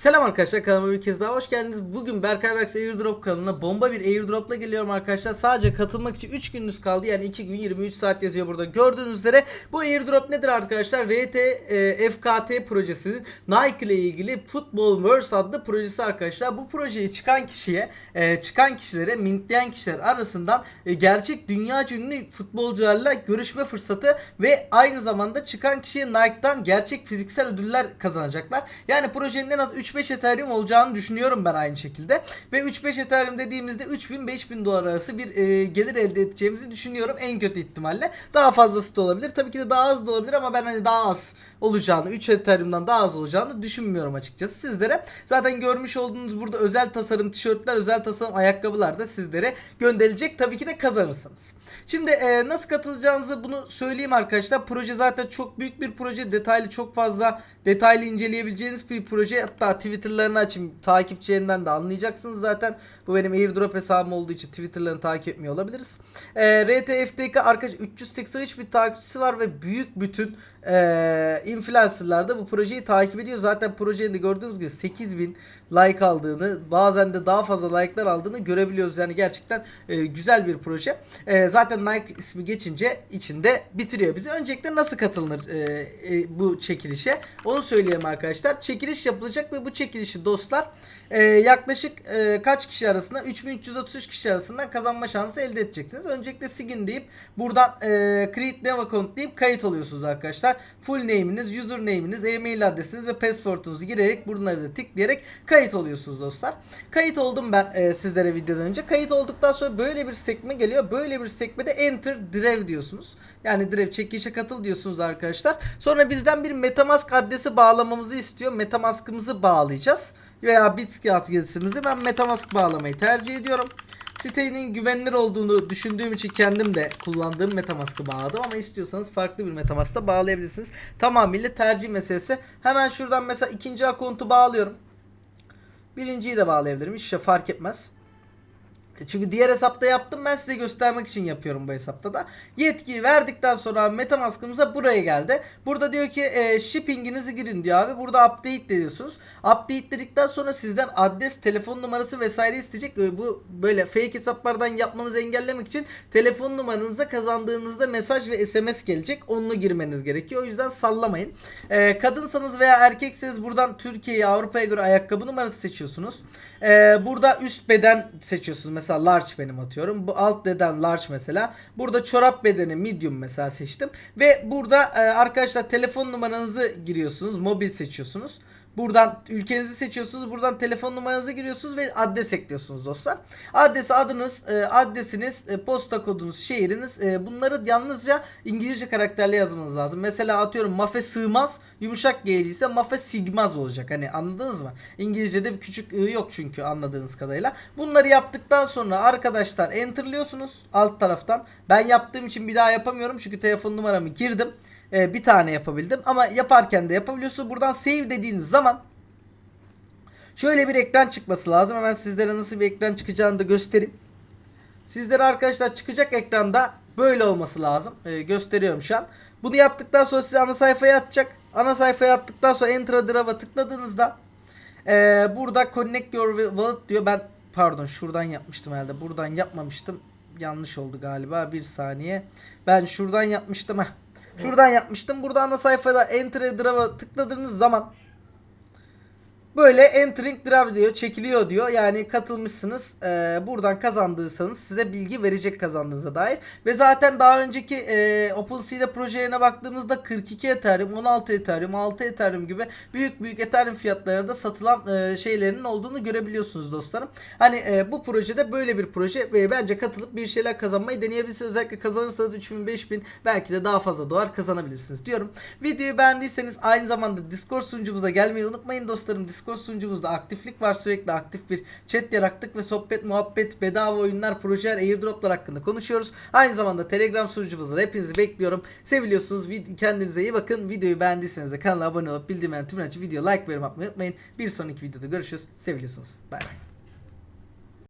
Selam arkadaşlar kanalıma bir kez daha hoş geldiniz. Bugün Berkay Berks Airdrop kanalına bomba bir airdropla geliyorum arkadaşlar. Sadece katılmak için 3 gününüz kaldı. Yani 2 gün 23 saat yazıyor burada. Gördüğünüz üzere bu airdrop nedir arkadaşlar? RT e, FKT projesi Nike ile ilgili Football Wars adlı projesi arkadaşlar. Bu projeyi çıkan kişiye, e, çıkan kişilere, mintleyen kişiler arasından e, gerçek dünya ünlü futbolcularla görüşme fırsatı ve aynı zamanda çıkan kişiye Nike'dan gerçek fiziksel ödüller kazanacaklar. Yani projenin en az 3-5 Ethereum olacağını düşünüyorum ben aynı şekilde. Ve 3-5 Ethereum dediğimizde 3000-5000 dolar arası bir e, gelir elde edeceğimizi düşünüyorum en kötü ihtimalle. Daha fazlası da olabilir. Tabii ki de daha az da olabilir ama ben hani daha az olacağını, 3 Ethereum'dan daha az olacağını düşünmüyorum açıkçası sizlere. Zaten görmüş olduğunuz burada özel tasarım tişörtler, özel tasarım ayakkabılar da sizlere gönderilecek. Tabii ki de kazanırsanız. Şimdi e, nasıl katılacağınızı bunu söyleyeyim arkadaşlar. Proje zaten çok büyük bir proje. Detaylı çok fazla detaylı inceleyebileceğiniz bir proje. Hatta Twitter'larını açın. Takipçilerinden de anlayacaksınız zaten. Bu benim airdrop hesabım olduğu için Twitter'larını takip etmiyor olabiliriz. E, RTFTK arkadaş 383 bir takipçisi var ve büyük bütün e, influencerlar da bu projeyi takip ediyor. Zaten projenin de gördüğünüz gibi 8000 like aldığını bazen de daha fazla like'lar aldığını görebiliyoruz. Yani gerçekten e, güzel bir proje. E, zaten Nike ismi geçince içinde bitiriyor bizi. Öncelikle nasıl katılınır e, e, bu çekilişe? Onu söyleyeyim arkadaşlar. Çekiliş yapılacak ve bu çekilişi dostlar e, yaklaşık e, kaç kişi arasında 3333 kişi arasından kazanma şansı elde edeceksiniz. Öncelikle sigin deyip buradan e, create new account deyip kayıt oluyorsunuz arkadaşlar. Full name'iniz, username'iniz, e-mail adresiniz ve password'unuzu girerek bunları da tıklayarak kayıt oluyorsunuz dostlar. Kayıt oldum ben e, sizlere videodan önce. Kayıt olduktan sonra böyle bir sekme geliyor. Böyle bir sekmede enter drive diyorsunuz. Yani drive çekilişe katıl diyorsunuz arkadaşlar. Sonra bizden bir metamask adresi bağlamamızı istiyor. Metamask'ımızı bağlayacağız veya Bitgas gezisimizi ben Metamask bağlamayı tercih ediyorum. Sitenin güvenilir olduğunu düşündüğüm için kendim de kullandığım Metamask'ı bağladım ama istiyorsanız farklı bir Metamask'ta bağlayabilirsiniz. Tamamıyla tercih meselesi. Hemen şuradan mesela ikinci akontu bağlıyorum. Birinciyi de bağlayabilirim. Hiç şey fark etmez. Çünkü diğer hesapta yaptım ben size göstermek için yapıyorum bu hesapta da. Yetkiyi verdikten sonra Metamask'ımıza buraya geldi. Burada diyor ki e, shipping'inizi girin diyor abi. Burada update diyorsunuz. Update dedikten sonra sizden adres, telefon numarası vesaire isteyecek. Bu böyle fake hesaplardan yapmanızı engellemek için telefon numaranıza kazandığınızda mesaj ve SMS gelecek. Onu girmeniz gerekiyor. O yüzden sallamayın. E, kadınsanız veya erkekseniz buradan Türkiye'ye Avrupa'ya göre ayakkabı numarası seçiyorsunuz. E, burada üst beden seçiyorsunuz. Mesela large benim atıyorum. Bu alt beden large mesela. Burada çorap bedeni medium mesela seçtim. Ve burada e, arkadaşlar telefon numaranızı giriyorsunuz. Mobil seçiyorsunuz. Buradan ülkenizi seçiyorsunuz. Buradan telefon numaranızı giriyorsunuz ve adres ekliyorsunuz dostlar. Adresi adınız, e, adresiniz, e, posta kodunuz, şehriniz. e, bunları yalnızca İngilizce karakterle yazmanız lazım. Mesela atıyorum mafe sığmaz, yumuşak G'li ise mafe sigmaz olacak. Hani anladınız mı? İngilizce'de bir küçük ı yok çünkü anladığınız kadarıyla. Bunları yaptıktan sonra arkadaşlar enterlıyorsunuz alt taraftan. Ben yaptığım için bir daha yapamıyorum çünkü telefon numaramı girdim. Ee, bir tane yapabildim ama yaparken de yapabiliyorsunuz. Buradan save dediğiniz zaman şöyle bir ekran çıkması lazım. Hemen sizlere nasıl bir ekran çıkacağını da göstereyim. Sizlere arkadaşlar çıkacak ekranda böyle olması lazım. Ee, gösteriyorum şu an. Bunu yaptıktan sonra size ana sayfaya atacak. Ana sayfaya attıktan sonra Enter Drive'a tıkladığınızda ee, burada Connect Your Wallet diyor. Ben pardon şuradan yapmıştım herhalde. Buradan yapmamıştım. Yanlış oldu galiba. Bir saniye. Ben şuradan yapmıştım. Heh. Şuradan yapmıştım. Burada ana sayfada Enter Drive'a tıkladığınız zaman Böyle entering drive diyor çekiliyor diyor. Yani katılmışsınız. Ee, buradan kazandıysanız size bilgi verecek kazandığınıza dair. Ve zaten daha önceki e, OpenSea'de projelerine baktığımızda 42 Ethereum 16 Ethereum 6 Ethereum gibi büyük büyük Ethereum fiyatlarında satılan e, şeylerin olduğunu görebiliyorsunuz dostlarım. Hani e, bu projede böyle bir proje ve bence katılıp bir şeyler kazanmayı deneyebilirsiniz. Özellikle kazanırsanız 3000 5000 belki de daha fazla dolar kazanabilirsiniz diyorum. Videoyu beğendiyseniz aynı zamanda Discord sunucumuza gelmeyi unutmayın dostlarım. Discord sunucumuzda aktiflik var. Sürekli aktif bir chat yarattık ve sohbet, muhabbet, bedava oyunlar, projeler, airdroplar hakkında konuşuyoruz. Aynı zamanda Telegram sunucumuzda da hepinizi bekliyorum. Seviliyorsunuz. Kendinize iyi bakın. Videoyu beğendiyseniz de kanala abone olup bildirimleri tümünü açıp video like ve yorum atmayı unutmayın. Bir sonraki videoda görüşürüz. Seviliyorsunuz. Bay bay.